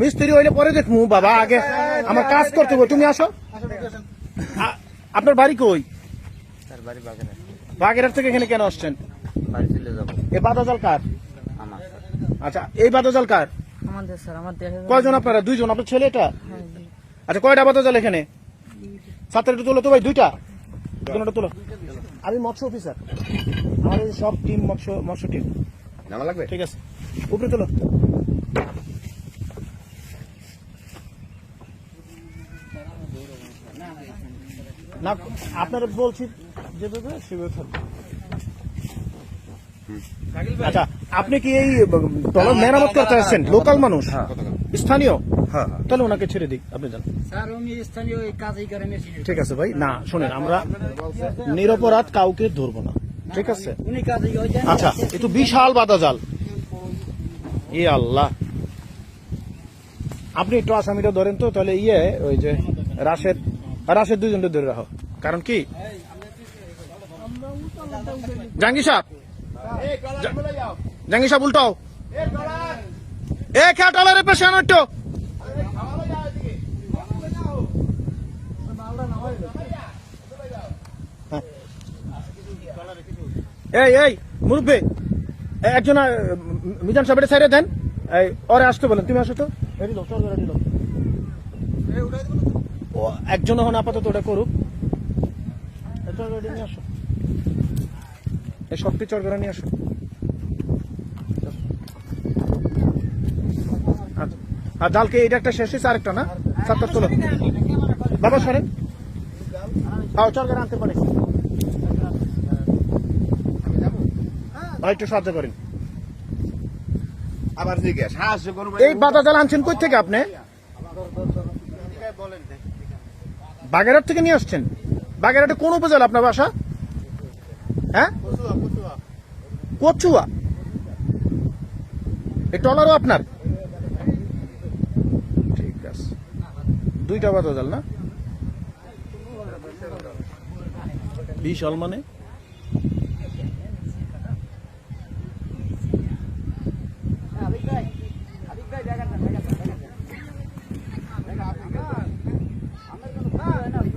মিস্ত্রি হইলে পরে দেখমু বাবা আগে আমার কাজ করতে হবে তুমি আসো। আপনার বাড়ি কই? বাগেরহাট। থেকে এখানে কেন আসছেন? বাড়ি চলে যাব। বাদাজাল কার? আচ্ছা এই বাদাজাল কার? আমাদের স্যার আমার দেশে কয়জন আপনারা? দুইজন আপনার ছেলে এটা? আচ্ছা কয়টা বাদাজাল এখানে? সাতটা তোলো তো ভাই দুইটা? দুটোটা তোলো। আমি মৎস্য অফিসার। আমার এই সব টিম মৎস্য মৎস্য টিম। নামা লাগবে? ঠিক আছে। উপরে তোলো। না আপনারা বলছি যেভাবে সেভাবে থাকবে আচ্ছা আপনি কি এই টলার মেরামত করতে আসছেন? লোকাল মানুষ? স্থানীয়? হ্যাঁ তাহলে ওনাকে ছেড়ে দিই আপনি জান স্থানীয় কাজই করে মেশিন ঠিক আছে ভাই না শোনেন আমরা নিরপরাধ কাউকে ধরবো না। ঠিক আছে? উনি কাজই ওই আচ্ছা একটু বিশাল বাধা জাল এ আল্লাহ। আপনি একটু আসামিটা ধরেন তো, তাহলে ইয়ে ওই যে রাশেদ রাশেদ দুজনকে ধরে রাখো। কারণ কি? জাঙ্গি সাহেব। জা- জাঙ্গি সাহেব উল্টাও। হ্যাঁ। এই একজন মিজান সাহেবের সাইডে দেন। এই ওরে আসতে বলেন তুমি আসো তো। চল ও একজন এখন আপাতত ওটা করুক। চল আসো। এই শক্তি চর করে নিয়ে আসো। আচ্ছা। আর জালকে এটা একটা শেষ হয়েছে আরেকটা না? সাতটা তোলো বাবা সরেন। তাও চর করে আনতে পারে। ভাই একটু সাহায্য করেন। করব এই বাধা জাল আনছেন কই থেকে আপনি? বাগেরহাট থেকে নিয়ে আসছেন? বাগেরহাটে কোন উপজেলা আপনার বাসা? হ্যাঁ? কচুয়া। এই টলারও আপনার? ঠিক আছে। দুইটা বাধা জাল না? বিশাল মানে?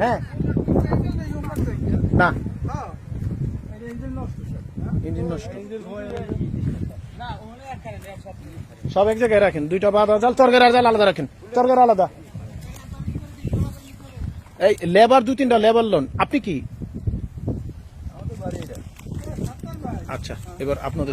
হ্যাঁ। না। সব এক জায়গায় রাখেন, দুইটা বাদা জাল তরকারি আর জাল আলাদা রাখেন। তরকারি আলাদা। এই লেবার দু তিনটা লেবার লোন। আপনি কি? আচ্ছা এবার আপনাদের